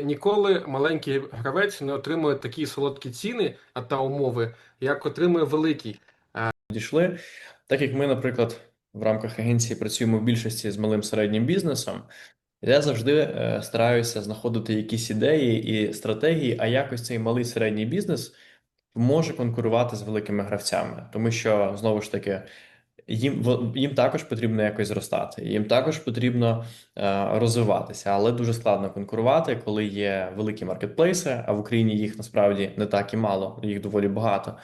Ніколи маленький гравець не отримує такі солодкі ціни та умови, як отримує великий. Дійшли. Так як ми, наприклад, в рамках агенції працюємо в більшості з малим середнім бізнесом, я завжди е, стараюся знаходити якісь ідеї і стратегії, а якось цей малий середній бізнес може конкурувати з великими гравцями, тому що знову ж таки. Їм їм також потрібно якось зростати, їм також потрібно е, розвиватися, але дуже складно конкурувати, коли є великі маркетплейси, а в Україні їх насправді не так і мало, їх доволі багато.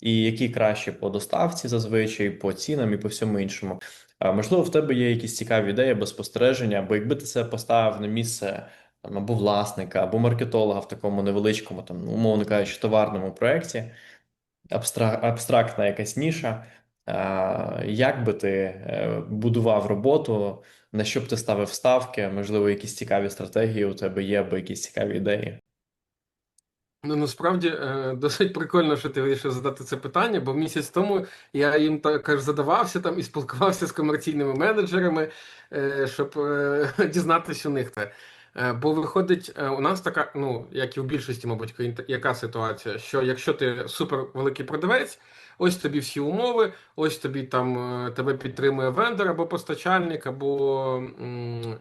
І які краще по доставці зазвичай, по цінам і по всьому іншому. А, Можливо, в тебе є якісь цікаві ідеї або спостереження, бо якби ти це поставив на місце там, або власника, або маркетолога в такому невеличкому, там, умовно кажучи, товарному проєкті, абстра... абстрактна якась ніша. А, Як би ти е, будував роботу, на що б ти ставив ставки, можливо, якісь цікаві стратегії у тебе є, або якісь цікаві ідеї? Ну насправді е, досить прикольно, що ти вирішив задати це питання, бо місяць тому я їм також задавався там і спілкувався з комерційними менеджерами, е, щоб е, дізнатися у них те. Е, Бо виходить, е, у нас така, ну як і в більшості, мабуть, яка ситуація, що якщо ти супер великий продавець, ось тобі всі умови, ось тобі там е, тебе підтримує вендор або постачальник, або м,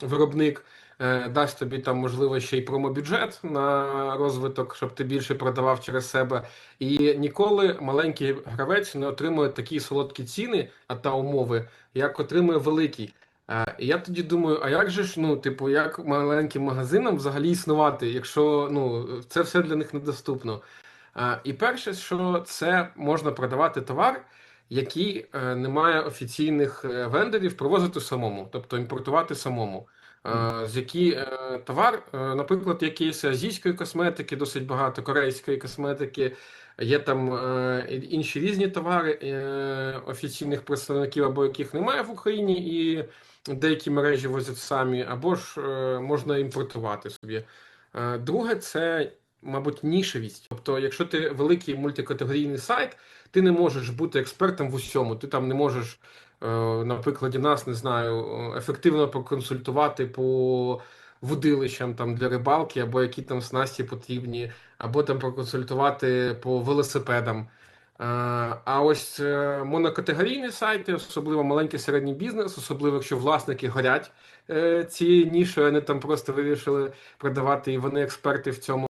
виробник е, дасть тобі там, можливо, ще й промобюджет на розвиток, щоб ти більше продавав через себе. І ніколи маленький гравець не отримує такі солодкі ціни, та умови, як отримує великий. Е, І я тоді думаю, а як же ж, ну, типу, як маленьким магазинам взагалі існувати, якщо ну, це все для них недоступно? І перше, що це можна продавати товар, який е, не має офіційних е, вендорів, привозити самому, тобто імпортувати самому. Е, З які товар, наприклад, якісь азійської косметики, досить багато корейської косметики, є там інші різні товари офіційних представників, або яких немає в Україні, і деякі мережі возять самі, або ж можна імпортувати собі. Друге, це, мабуть, нішевість. Тобто, якщо ти великий мультикатегорійний сайт, ти не можеш бути експертом в усьому. Ти там не можеш, е, на прикладі нас, не знаю, е, ефективно проконсультувати по водилищам там для рибалки, або які там снасті потрібні, або там проконсультувати по велосипедам. Е, А ось монокатегорійні сайти, особливо маленький середній бізнес, особливо якщо власники горять цією нішою, вони там просто вирішили продавати, і вони експерти в цьому.